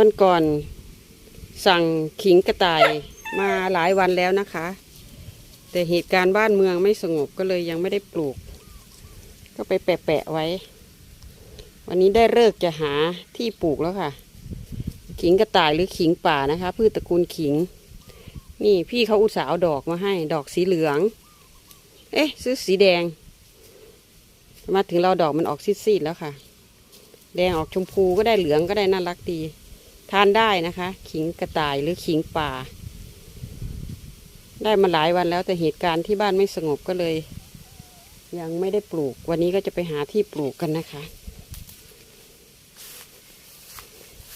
วันก่อนสั่งขิงกระต่ายมาหลายวันแล้วนะคะ แต่เหตุการณ์บ้านเมืองไม่สงบก็เลยยังไม่ได้ปลูก ก็ไปแปะๆไว้ วันนี้ได้เลิกจะหาที่ปลูกแล้วค่ะ ขิงกระต่ายหรือขิงป่านะคะ พืชตระกูลขิง นี่พี่เขาอุตส่าห์เอาดอกมาให้ ดอกสีเหลือง เอ๊ะ ซื้อสีแดง มาถึงเราดอกมันออกซีดๆแล้วค่ะ แดงออกชมพูก็ได้เหลืองก็ได้น่ารักดี ทานได้นะคะ ขิงกระต่ายหรือขิงป่า ได้มาหลายวันแล้วแต่เหตุการณ์ที่บ้านไม่สงบก็เลย ยังไม่ได้ปลูก วันนี้ก็จะไปหาที่ปลูกกันนะคะ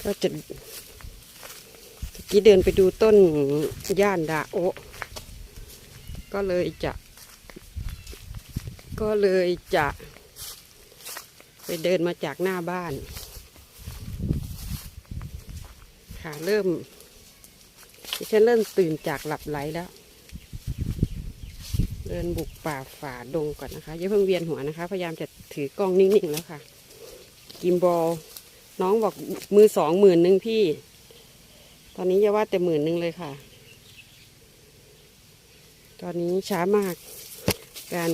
ก็จะตะกี้เดินไปดูต้นย่านดาโอก็เลยจะ ก็เลยจะ ไปเดินมาจากหน้าบ้าน ค่ะ เริ่มดิฉันเริ่มตื่นจากหลับไหลแล้ว เดินบุกป่าฝ่าดงก่อนนะคะอย่าเพิ่งเวียนหัวนะคะ พยายามจะถือกล้องนิ่งๆแล้วค่ะ กิมบอลน้องบอกมือสองหมื่นหนึ่งพี่ ตอนนี้อย่าว่าแต่หมื่นหนึ่งเลยค่ะ ตอนนี้ช้ามาก การ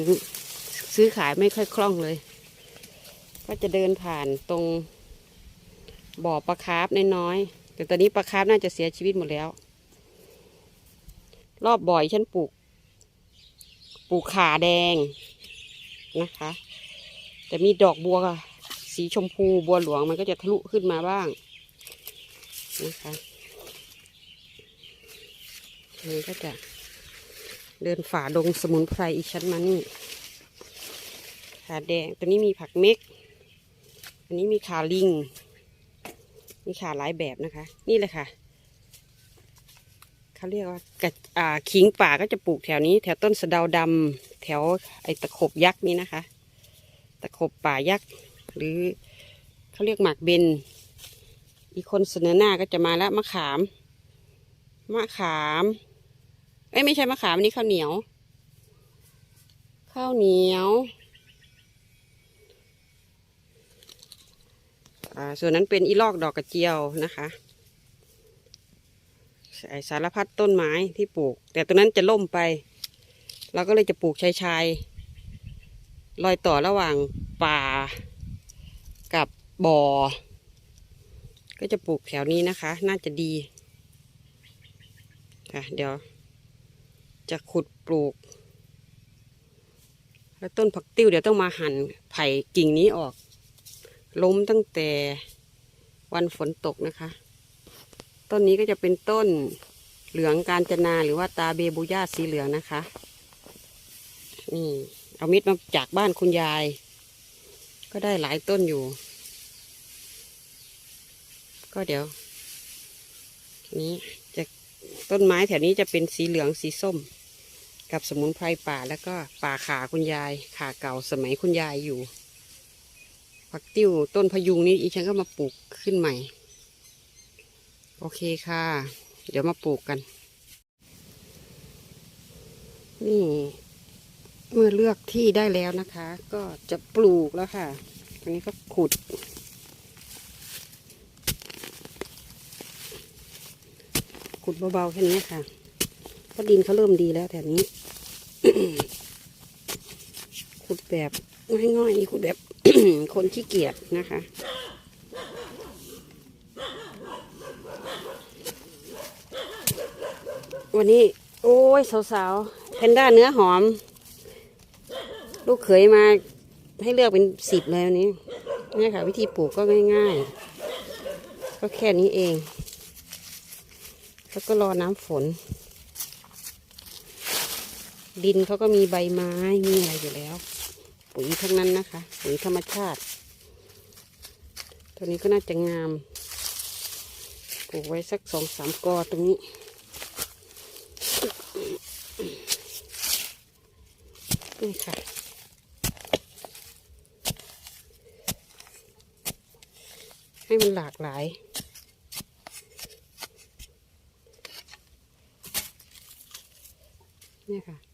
ซื้อขายไม่ค่อยคล่องเลย ก็จะเดินผ่านตรงบ่อปลาคาร์ฟน้อยๆ แต่ตอนนี้ปลาคาร์ฟน่าจะเสียชีวิตหมดแล้ว รอบบ่อยฉันปลูก ปลูกขาแดงนะคะ แต่มีดอกบัวสีชมพูบัวหลวงมันก็จะทะลุขึ้นมาบ้างนะคะนนี้ก็จะเดินฝ่าดงสมุนไพรอีกชั้นมานี่ขาแดงตัวนี้มีผักเม็ก อันนี้มีขาลิง มีขาหลายแบบนะคะ นี่เลยค่ะ เขาเรียกว่ากระอ่าขิงป่าก็จะปลูกแถวนี้ แถวต้นสะเดาดำแถวไอ้ตะขบยักษ์นี่นะคะ ตะขบป่ายักษ์หรือเขาเรียกหมากเบน อีกคนเสนอหน้าก็จะมาแล้วมะขาม มะขาม เอ้ยไม่ใช่มะขามอันนี้ข้าวเหนียว ข้าวเหนียว อ่าส่วนนั้นเป็นอีลอกดอกกระเจียวนะคะสารพัดต้นไม้ที่ปลูก แต่ตัวนั้นจะล่มไป เราก็เลยจะปลูกชายชายๆรอยต่อระหว่างป่ากับบ่อ ก็จะปลูกแถวนี้นะคะ น่าจะดีค่ะเดี๋ยว จะขุดปลูก แล้วต้นผักติ้วเดี๋ยวต้องมาหั่นไผ่กิ่งนี้ออก ล้มตั้งแต่วันฝนตกนะคะ ต้นนี้ก็จะเป็นต้นเหลืองการจนาหรือว่าตาเบบูย่าสีเหลืองนะคะ นี่เอามิดมาจากบ้านคุณยาย ก็ได้หลายต้นอยู่ ก็เดี๋ยว นี้จะต้นไม้แถวนี้จะเป็นสีเหลืองสีส้ม กับสมุนไพรป่าแล้วก็ป่าขาคุณยายขาเก่าสมัยคุณยายอยู่ ผักติ้วต้นพยุงนี้อีฉันก็มาปลูกขึ้นใหม่ โอเคค่ะ เดี๋ยวมาปลูกกัน นี่ เมื่อเลือกที่ได้แล้วนะคะ ก็จะปลูกแล้วค่ะอันนี้ก็ขุด ขุดเบาๆแค่นี้ค่ะเพราะดินเขาเริ่มดีแล้วแถวนี้ ขุดแบบง่ายๆนี่ขุดแบบ คนขี้เกียจนะคะ วันนี้ โอ้ยสาวๆแพนด้าเนื้อหอม ลูกเขยมาให้เลือกเป็นสิบเลยวันนี้นี่ค่ะ วิธีปลูกก็ง่ายๆ ก็แค่นี้เอง แล้วก็รอน้ำฝน ดินเขาก็มีใบไม้ มีอะไรอยู่แล้ว ปุ๋ยทั้งนั้นนะคะ ปุ๋ยธรรมชาติ ตัวนี้ก็น่าจะงาม ปลูกไว้สักสองสามกอตรงนี้นี่ค่ะให้มันหลากหลายเนี่ยค่ะ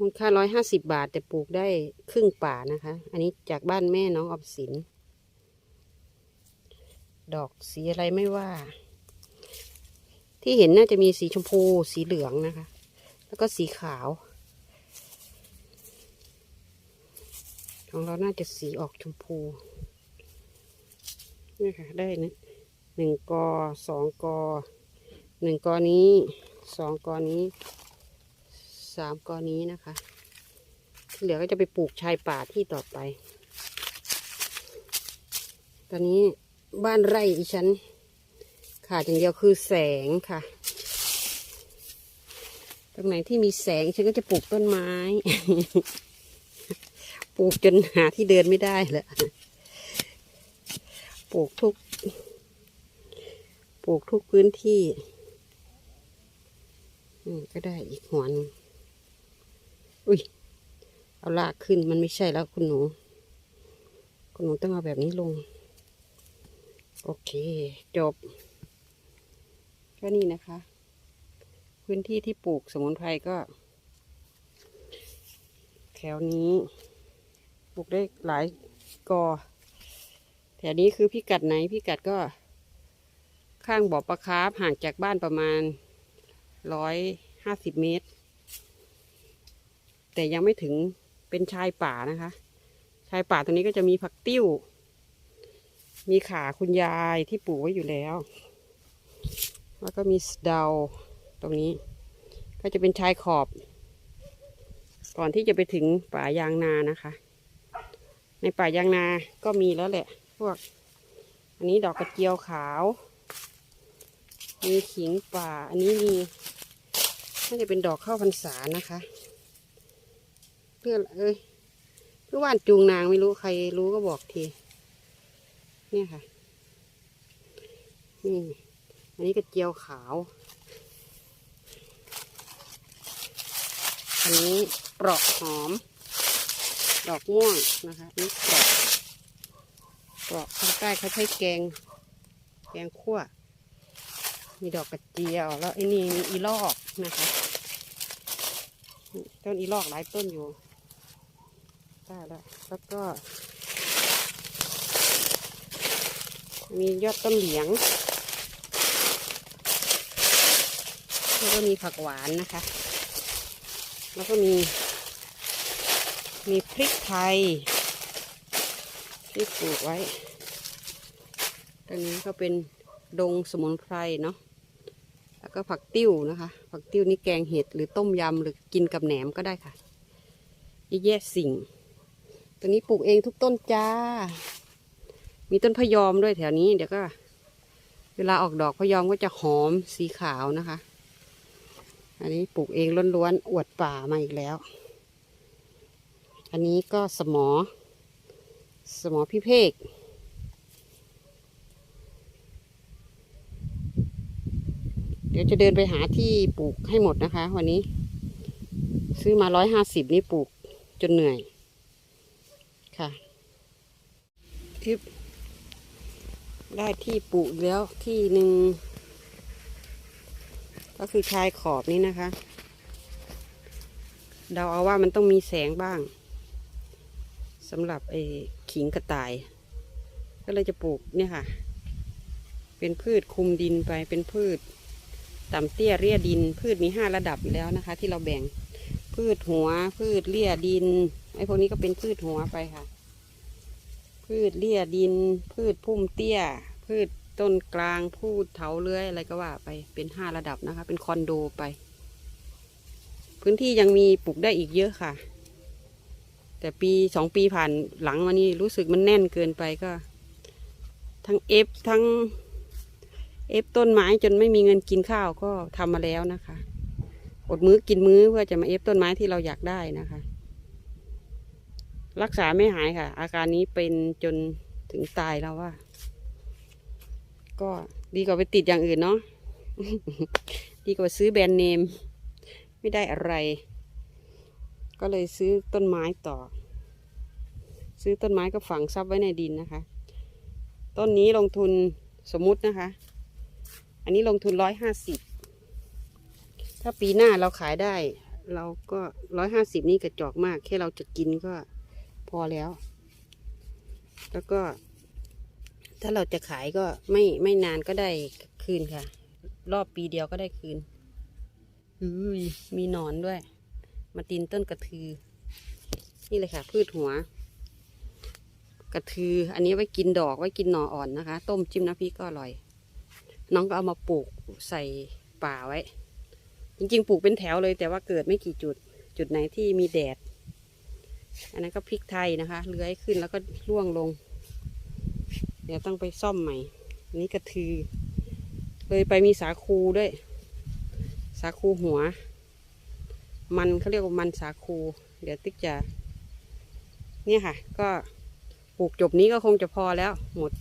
มูลค่าร้อยห้าสิบบาท แต่ปลูกได้ครึ่งป่านะคะ อันนี้จากบ้านแม่น้องออมสิน ดอกสีอะไรไม่ว่า ที่เห็นน่าจะมีสีชมพูสีเหลืองนะคะ แล้วก็สีขาว ของเราน่าจะสีออกชมพูนี่ค่ะได้นะหนึ่งกอสองกอหนึ่งกอนี้สองกอนี้ สามกอนี้นะคะที่เหลือก็จะไปปลูกชายป่าที่ต่อไป ตอนนี้บ้านไร่อีฉันขาดอย่างเดียวคือแสงค่ะ ตรงไหนที่มีแสงฉันก็จะปลูกต้นไม้ ปลูกจนหาที่เดินไม่ได้เลยปลูกทุก ปลูกทุกพื้นที่ ก็ได้อีกหัวนึง อุ้ย เอาลากขึ้นมันไม่ใช่แล้วคุณหนู คุณหนูต้องเอาแบบนี้ลง โอเค จบ ก็นี่นะคะ พื้นที่ที่ปลูกสมุนไพรก็ แถวนี้ปลูกได้หลายกอ แถวนี้คือพิกัดไหนพิกัดก็ ข้างบ่อปลาคาร์ฟห่างจากบ้านประมาณร้อยห้าสิบเมตร แต่ยังไม่ถึงเป็นชายป่านะคะ ชายป่าตรงนี้ก็จะมีผักติ้ว มีขาคุณยายที่ปลูกไว้อยู่แล้ว แล้วก็มีสเดาตรงนี้ ก็จะเป็นชายขอบ ก่อนที่จะไปถึงป่ายางนานะคะ ในป่ายางนาก็มีแล้วแหละ พวก อันนี้ดอกกระเจียวขาว มีขิงป่า อันนี้มีน่าจะเป็นดอกข้าวพรรษานะคะ เพื่อเอ้ยเพื่อว่านจูงนางไม่รู้ใครรู้ก็บอกที เนี่ยค่ะนี่อันนี้กระเจียวขาว อันนี้เปราะหอม ดอกม่วงนะคะนี่เปราะเปราะทางใต้เขาใช้แกง แกงขั่ว มีดอกกระเจียว แล้วไอ้นี่มีอีลอกนะคะ ต้นอีลอกหลายต้นอยู่ ได้แล้ว แล้วก็ มียอดต้นเหลียง แล้วก็มีผักหวานนะคะ แล้วก็มี มีพริกไทยที่ปลูกไว้ตรงนี้ก็เป็นดงสมุนไพรเนาะ แล้วก็ผักติ้วนะคะ ผักติ้วนี่แกงเห็ดหรือต้มยำหรือกินกับแหนมก็ได้ค่ะเยอะแยะสิ่ง ตัวนี้ปลูกเองทุกต้นจ้า มีต้นพยอมด้วยแถวนี้ เดี๋ยวก็ เวลาออกดอกพยอมก็จะหอมสีขาวนะคะ อันนี้ปลูกเองล้วนๆอวดป่ามาอีกแล้ว อันนี้ก็สมอ สมอพิเภกเดี๋ยวจะเดินไปหาที่ปลูกให้หมดนะคะ วันนี้ ซื้อมาร้อยห้าสิบนี่ปลูกจนเหนื่อย ค่ะที่ได้ที่ปลูกแล้วที่หนึ่ง ก็คือชายขอบนี้นะคะเดาเอาว่ามันต้องมีแสงบ้างสำหรับไอ้ขิงกระต่าย ก็เลยจะปลูกเนี่ยค่ะ เป็นพืชคุมดินไปเป็นพืชต่ำเตี้ยเรียดิน พืชมีห้าระดับแล้วนะคะ ที่เราแบ่งพืชหัวพืชเลี่ยดิน ไอ้พวกนี้ก็เป็นพืชหัวไปค่ะ พืชเลี่ยดิน พืชพุ่มเตี้ย พืชต้นกลางพืชเถาเลื้อยอะไรก็ว่าไปเป็นห้าระดับนะคะ เป็นคอนโดไป พื้นที่ยังมีปลูกได้อีกเยอะค่ะ แต่ปีสองปีผ่านหลังมานี่รู้สึกมันแน่นเกินไปก็ ทั้งเอฟทั้งเอฟต้นไม้จนไม่มีเงินกินข้าวก็ทำมาแล้วนะคะ อดมื้อกินมื้อเพื่อจะมาเอฟต้นไม้ที่เราอยากได้นะคะ รักษาไม่หายค่ะ อาการนี้เป็นจนถึงตายแล้วว่า ก็ดีกว่าไปติดอย่างอื่นเนาะดีกว่าซื้อแบรนด์เนม ไม่ได้อะไร ก็เลยซื้อต้นไม้ต่อ ซื้อต้นไม้ก็ฝังซับไว้ในดินนะคะ ต้นนี้ลงทุนสมมุตินะคะ อันนี้ลงทุนร้อยห้าสิบถ้าปีหน้าเราขายได้ เราก็ร้อยห้าสิบนี่กระจอกมาก แค่เราจะกินก็ พอแล้ว แล้วก็ ถ้าเราจะขายก็ไม่ไม่นานก็ได้คืนค่ะ รอบปีเดียวก็ได้คืนมีหนอนด้วย มาตินต้นกระทือ นี่เลยค่ะ พืชหัว กระทือ อันนี้ไว้กินดอกไว้กินหน่ออ่อนนะคะ ต้มจิ้มน้ำพริกก็อร่อย น้องก็เอามาปลูกใส่ป่าไว้ จริงๆ ปลูกเป็นแถวเลย แต่ว่าเกิดไม่กี่จุด จุดไหนที่มีแดด อันนั้นก็พริกไทยนะคะ เลื้อยขึ้นแล้วก็ร่วงลง เดี๋ยวต้องไปซ่อมใหม่ อันนี้กระทือ เลยไปมีสาคูด้วย สาคูหัว มันเขาเรียกว่ามันสาคู เดี๋ยวติ๊กจะเนี่ยค่ะ ก็ปลูกจบนี้ก็คงจะพอแล้วหมด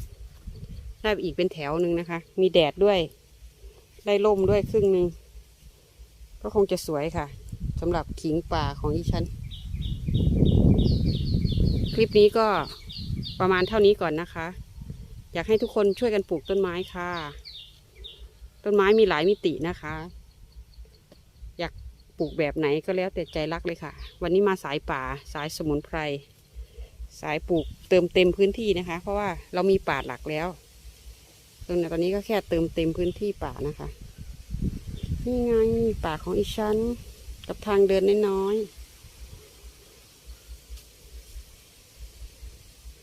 ได้อีกเป็นแถวหนึ่งนะคะ มีแดดด้วย ได้ร่มด้วยครึ่งหนึ่งก็คงจะสวยค่ะสำหรับขิงป่าของอีฉัน คลิปนี้ก็ประมาณเท่านี้ก่อนนะคะ อยากให้ทุกคนช่วยกันปลูกต้นไม้ค่ะ ต้นไม้มีหลายมิตินะคะ อยากปลูกแบบไหนก็แล้วแต่ใจรักเลยค่ะ วันนี้มาสายป่าสายสมุนไพร สายปลูกเติมเต็มพื้นที่นะคะ เพราะว่าเรามีป่าหลักแล้วตรงนี้ตอนนี้ก็แค่เติมเต็มพื้นที่ป่านะคะนี่ไงป่าของอีฉันกับทางเดินน้อยๆ